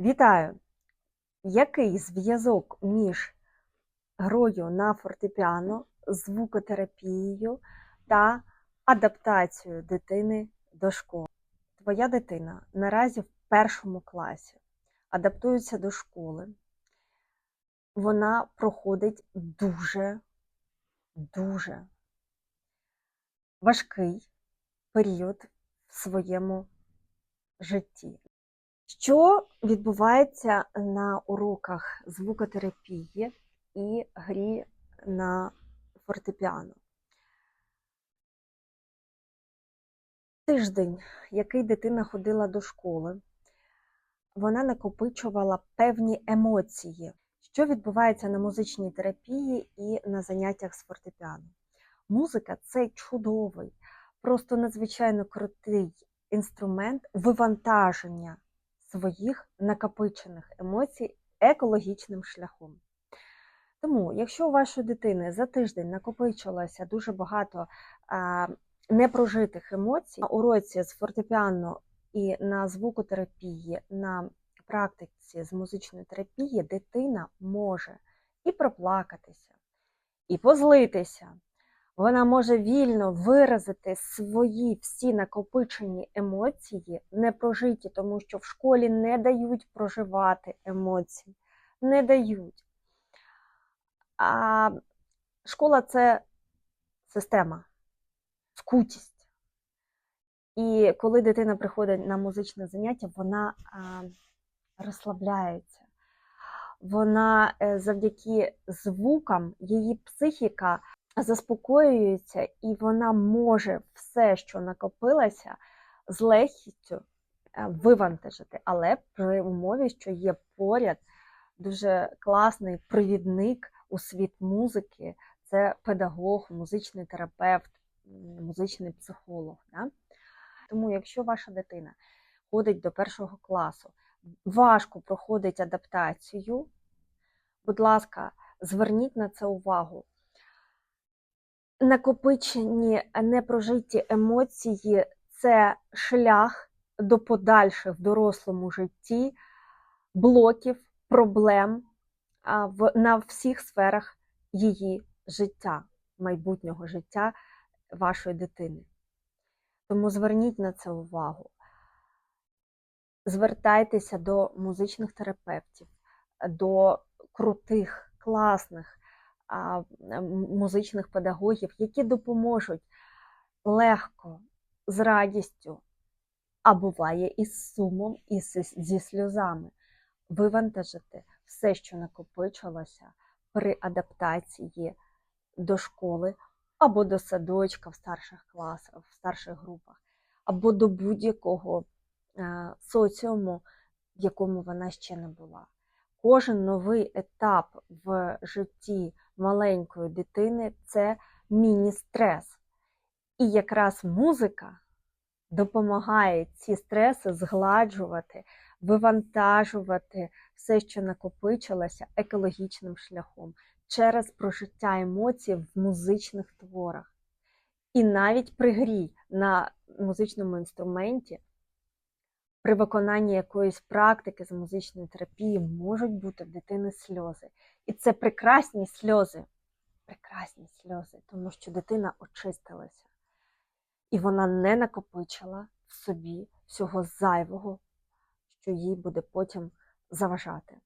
Вітаю! Який зв'язок між грою на фортепіано, звукотерапією та адаптацією дитини до школи? Твоя дитина наразі в першому класі адаптується до школи. Вона проходить дуже, дуже важкий період в своєму житті. Що відбувається на уроках звукотерапії і грі на фортепіано? Тиждень, який дитина ходила до школи, вона накопичувала певні емоції, що відбувається на музичній терапії і на заняттях з фортепіано. Музика це чудовий, просто надзвичайно крутий інструмент вивантаження своїх накопичених емоцій екологічним шляхом. Тому, якщо у вашої дитини за тиждень накопичилося дуже багато а, непрожитих емоцій, на уроці з фортепіано і на звукотерапії, на практиці з музичної терапії, дитина може і проплакатися, і позлитися. Вона може вільно виразити свої всі накопичені емоції, не прожиті, тому що в школі не дають проживати емоції, не дають. А школа це система, скутість. І коли дитина приходить на музичне заняття, вона розслабляється. Вона е, завдяки звукам, її психіка заспокоюється, і вона може все, що накопилося, з легкістю е, вивантажити, але при умові, що є поряд дуже класний провідник у світ музики, це педагог, музичний терапевт, музичний психолог. Да? Тому, якщо ваша дитина ходить до першого класу, важко проходить адаптацію, будь ласка, зверніть на це увагу накопичені непрожиті емоції це шлях до подальших в дорослому житті блоків, проблем на всіх сферах її життя, майбутнього життя вашої дитини. Тому зверніть на це увагу. Звертайтеся до музичних терапевтів, до крутих, класних музичних педагогів, які допоможуть легко, з радістю, а буває із сумом, і зі сльозами вивантажити все, що накопичилося при адаптації до школи або до садочка в старших класах, в старших групах, або до будь-якого е, соціуму, в якому вона ще не була. Кожен новий етап в житті маленької дитини це міні-стрес. І якраз музика допомагає ці стреси згладжувати, вивантажувати все, що накопичилося екологічним шляхом через прожиття емоцій в музичних творах. І навіть при грі на музичному інструменті. При виконанні якоїсь практики з музичної терапії можуть бути в дитини сльози. І це прекрасні сльози, прекрасні сльози, тому що дитина очистилася. І вона не накопичила в собі всього зайвого, що їй буде потім заважати.